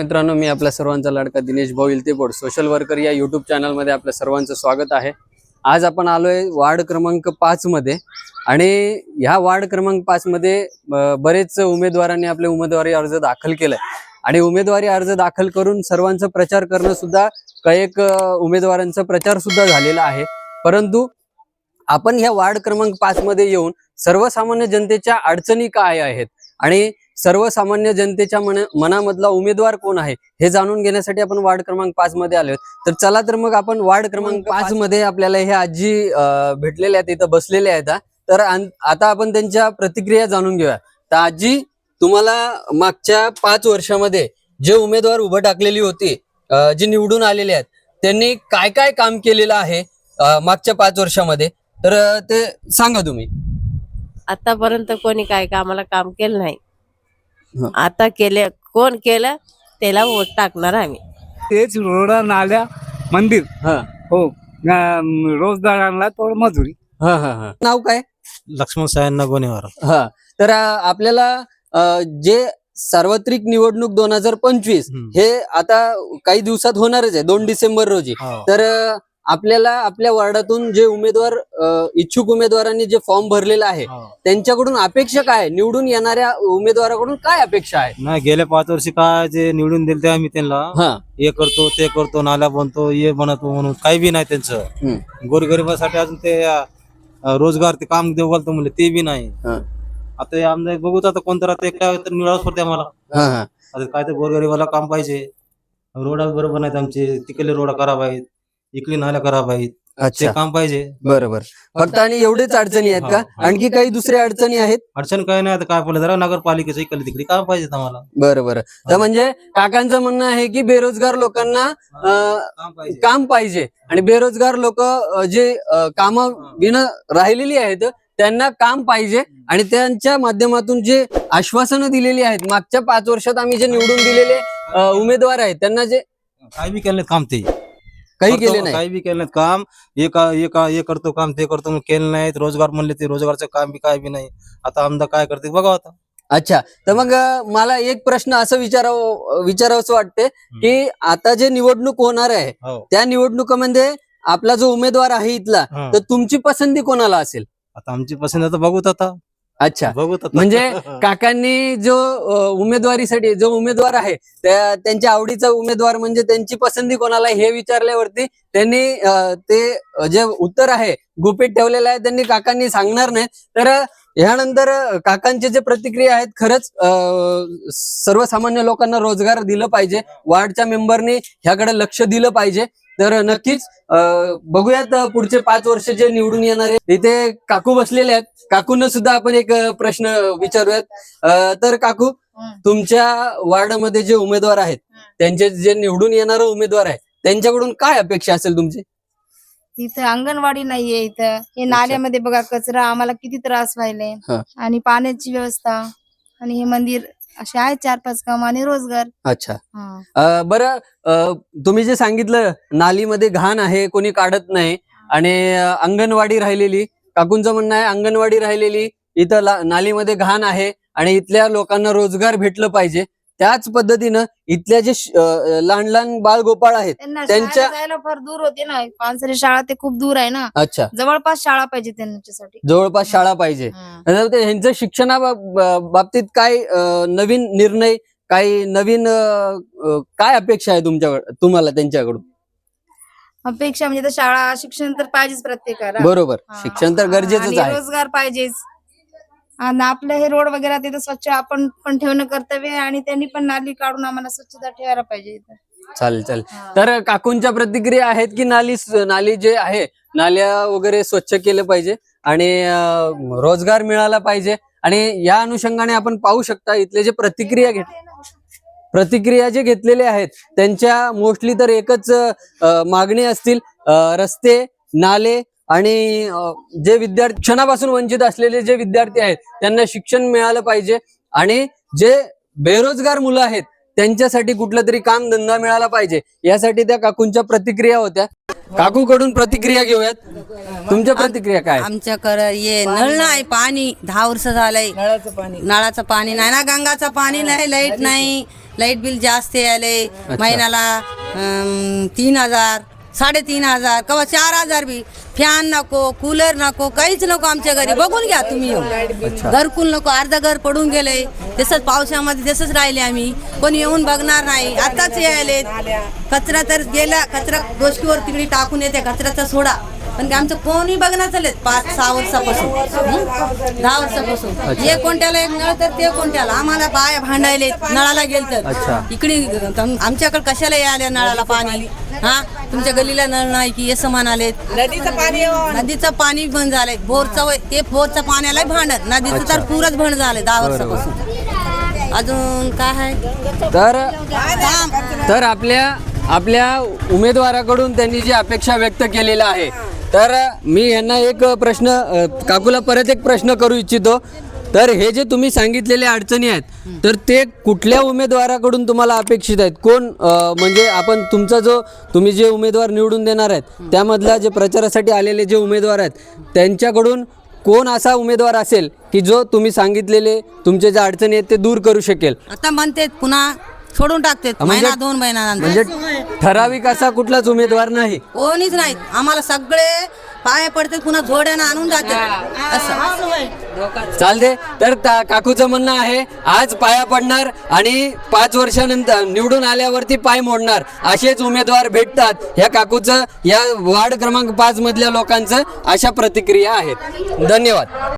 मित्रांनो मी आपल्या सर्वांचा लाडका दिनेश भाऊ इलतेपोड सोशल वर्कर या युट्यूब चॅनलमध्ये आपल्या सर्वांचं स्वागत आहे. आज आपण आलोय वार्ड क्रमांक पाच मध्ये आणि ह्या वार्ड क्रमांक पाच मध्ये बरेच उमेदवारांनी आपले उमेदवारी अर्ज दाखल केलाय. आणि उमेदवारी अर्ज दाखल करून सर्वांचा प्रचार करणं सुद्धा कैक उमेदवारांचा प्रचार सुद्धा झालेला आहे. परंतु आपण ह्या वार्ड क्रमांक पाच मध्ये येऊन सर्वसामान्य जनतेच्या अडचणी काय आहेत? आणि सर्वसामान्य जनतेच्या मन मनामधला उमेदवार कोण आहे हे जाणून घेण्यासाठी आपण वार्ड क्रमांक पाच मध्ये आलोय तर चला तर मग आपण वार्ड क्रमांक पाच मध्ये आपल्याला हे आजी अं, भेटलेले आहेत इथं बसलेले आहेत. तर आता आपण त्यांच्या प्रतिक्रिया जाणून घेऊया. तर आजी तुम्हाला मागच्या पाच वर्षामध्ये जे उमेदवार उभं टाकलेली होती जे निवडून आलेले आहेत त्यांनी काय काय काम केलेलं आहे मागच्या पाच वर्षामध्ये? तर ते सांगा तुम्ही. आतापर्यंत कोणी काय कामाला काम केलं नाही. आता केले कोण केलं त्याला वोट टाकणार आम्ही. तेच रोडा नाल्या मंदिर. हा. हो. रोजगारांना थोडं मजुरी. हा हा हा. नाव काय? लक्ष्मण साहेबांना गोनेवार हा. तर आपल्याला जे सार्वत्रिक निवडणूक दोन हजार पंचवीस. हे आता काही दिवसात होणारच आहे दोन डिसेंबर रोजी. हो. तर आपल्याला आपल्या वार्डातून जे उमेदवार इच्छुक उमेदवारांनी जे फॉर्म भरलेला आहे. त्यांच्याकडून अपेक्षा काय? निवडून येणाऱ्या उमेदवाराकडून काय अपेक्षा आहे नाही गेल्या पाच वर्षी काय जे निवडून दिले ते आम्ही त्यांना हा करतो ते करतो नाल्या बनतो हे बनवतो म्हणून काही बी नाही त्यांचं. गोरगरिबासाठी अजून ते रोजगार ते काम देऊ घालतो म्हणले ते बी नाही. आता आमदार बघू आता कोणतं राहतं तर निवडावंच पडते आम्हाला आता काय तर गोरगरिबाला काम पाहिजे रोड बरोबर नाहीत आमचे तिकडले रोड खराब आहेत इकडली नाल्या खराब आहेत ते अच्छा. काम पाहिजे. बरोबर. फक्त आणि एवढेच अडचणी आहेत का? हा. आणखी काही दुसऱ्या अडचणी आहेत? अडचण काय नाही आता काय पडलं जरा नगरपालिकेचं इकडे तिकडे काम पाहिजे आम्हाला. बरं बरं तर म्हणजे काकांचं म्हणणं आहे की बेरोजगार लोकांना अं, काम पाहिजे. काम पाहिजे. आणि बेरोजगार लोक जे काम विना राहिलेली आहेत त्यांना काम पाहिजे. आणि त्यांच्या माध्यमातून जे आश्वासनं दिलेली आहेत मागच्या पाच वर्षात आम्ही जे निवडून दिलेले अं, उमेदवार आहेत त्यांना जे काही बी केलं काम ते. काही केले नाही. काही बी केलं नाहीत. काम हे का हे का करतो काम ते करतो म्हणून केलं नाहीत. रोजगार म्हणले ते रोजगारचं काम बी काय बी नाही. आता आमदार काय करते बघा आता. अच्छा. तर मग मला एक प्रश्न असं विचारावं विचारावंसं वाटते की आता जे निवडणूक होणार आहे हो. त्या निवडणुकीमध्ये आपला जो उमेदवार आहे इथला हा. तर तुमची पसंती कोणाला असेल? आता आमची पसंत आता बघूत आता. अच्छा. म्हणजे काकांनी जो उमेदवारीसाठी जो उमेदवार आहे त्या त्यांच्या आवडीचा उमेदवार म्हणजे त्यांची पसंती कोणाला हे विचारल्यावरती त्यांनी ते जे उत्तर आहे गुपित ठेवलेलं आहे त्यांनी काकांनी सांगणार नाही. तर ह्यानंतर काकांचे जे प्रतिक्रिया आहेत खरंच सर्वसामान्य लोकांना रोजगार दिलं पाहिजे. वार्डच्या मेंबरनी ह्याकडे लक्ष दिलं पाहिजे. तर नक्कीच बघूयात पुढचे पाच वर्ष जे निवडून येणार आहे इथे काकू बसलेले आहेत. काकूंना सुद्धा आपण एक प्रश्न विचारूयात. तर काकू तुमच्या वार्डामध्ये जे उमेदवार आहेत त्यांचे जे निवडून येणारे उमेदवार आहे त्यांच्याकडून काय अपेक्षा असेल तुमची? इथं अंगणवाडी नाहीये इथं. हे नाल्यामध्ये बघा कचरा आम्हाला किती त्रास व्हायले. आणि पाण्याची व्यवस्था आणि हे मंदिर असे आहेत चार पाच काम आणि रोजगार. अच्छा. हा. अ, बरं अ, तुम्ही जे सांगितलं नालीमध्ये घाण आहे कोणी काढत नाही आणि अ, अंगणवाडी राहिलेली काकूंचं म्हणणं आहे अंगणवाडी राहिलेली इथं ला- नालीमध्ये घाण आहे आणि इथल्या लोकांना रोजगार भेटलं पाहिजे. त्याच पद्धतीनं इथल्या जे लहान लहान बाळगोपाळ आहेत त्यांना त्यांच्या- जायला फार दूर होते ना. पानसरे शाळा ते खूप दूर आहे ना. अच्छा. जवळपास शाळा पाहिजे त्यांच्यासाठी. जवळपास शाळा पाहिजे. ह्यांचं शिक्षणा बाबतीत काय नवीन निर्णय काही नवीन काय अपेक्षा आहे तुमच्याकडे तुम्हाला त्यांच्याकडून? अपेक्षा म्हणजे शाळा शिक्षण तर पाहिजेच प्रत्येकाला. बरोबर. शिक्षण तर आहे. रोजगार पाहिजेच. आपलं हे रोड वगैरे तिथं स्वच्छ आपण पण ठेवणं कर्तव्य आहे आणि त्यांनी पण नाली काढून आम्हाला स्वच्छता ठेवायला पाहिजे इथं चालेल चालेल. तर काकूंच्या प्रतिक्रिया आहेत की नाली नाली जे आहे नाल्या वगैरे स्वच्छ केलं पाहिजे आणि रोजगार मिळाला पाहिजे आणि या अनुषंगाने आपण पाहू शकता इथले जे प्रतिक्रिया घेत प्रतिक्रिया जे घेतलेले आहेत त्यांच्या मोस्टली तर एकच मागणी असतील रस्ते नाले आणि जे विद्यार्थी क्षणापासून वंचित असलेले जे विद्यार्थी आहेत त्यांना शिक्षण मिळालं पाहिजे. आणि जे बेरोजगार मुलं आहेत त्यांच्यासाठी कुठलं तरी काम धंदा मिळाला पाहिजे. यासाठी त्या काकूंच्या प्रतिक्रिया होत्या. काकू कडून प्रतिक्रिया घेऊयात. तुमच्या प्रतिक्रिया काय? आमच्याकडे ये नळ नाही पाणी. दहा वर्ष झालंय. नळाचं पाणी. नळाचं पाणी नाही ना गंगाचं पाणी नाही लाइट नाही. लाइट बिल जास्त आले महिन्याला अं, तीन हजार साडेतीन हजार किंवा चार हजार बी. फॅन नको कूलर नको काहीच नको आमच्या घरी. बघून घ्या तुम्ही येऊन. घरकुल नको अर्ध घर पडून गेले. तसंच पावसामध्ये तसंच राहिले आम्ही. कोणी येऊन बघणार नाही. आताच यायले कचरा तर गेला कचरा गोष्टीवर तिकडे टाकून येते. कचऱ्याचा सोडा. पण ते आमचं कोणी बघणार चालेल पाच सहा वर्षापासून? दहा वर्षापासून. एक कोणत्याला एक नळ तर ते कोणत्याला. आम्हाला बाया भांडायले नळाला गेल. तर इकडे तम- आमच्याकडे कशाला यायला नळाला पाणी? हा? तुमच्या गल्लीला नळ नाही की असं म्हणाले नदीचं पाणी नदीचं पाणी बंद झालंय. बोरचं वय- ते बोरच्या पाण्याला भांडत. नदीचं तर पुरच बंद झालंय दहा वर्षापासून. अजून काय आहे? तर. तर आपल्या आपल्या उमेदवाराकडून त्यांनी जी अपेक्षा व्यक्त केलेला आहे तर मी यांना एक प्रश्न अ, काकूला परत एक प्रश्न करू इच्छितो. तर हे जे तुम्ही सांगितलेले अडचणी आहेत तर ते कुठल्या उमेदवाराकडून तुम्हाला अपेक्षित आहेत? कोण अ, म्हणजे आपण तुमचा जो तुम्ही जे उमेदवार निवडून देणार आहेत त्यामधला जे प्रचारासाठी आलेले जे उमेदवार आहेत त्यांच्याकडून कोण असा उमेदवार असेल की जो तुम्ही सांगितलेले तुमचे ज्या अडचणी आहेत ते दूर करू शकेल? आता म्हणते पुन्हा सोडून टाकते. म्हणजे- महिना दोन महिन्यानंतर म्हणजे ठराविक असा कुठलाच उमेदवार नाही. कोणीच नाहीत आम्हाला सगळे पाय पडते पुन्हा झोड्यानं आणून जाते. असं. चालते. तर ता- काकूचं म्हणणं आहे आज पाया पडणार आणि पाच वर्षानंतर निवडून आल्यावरती पाय मोडणार असेच उमेदवार भेटतात. ह्या काकूचं या वार्ड क्रमांक पाच मधल्या लोकांचं अशा प्रतिक्रिया आहेत. धन्यवाद.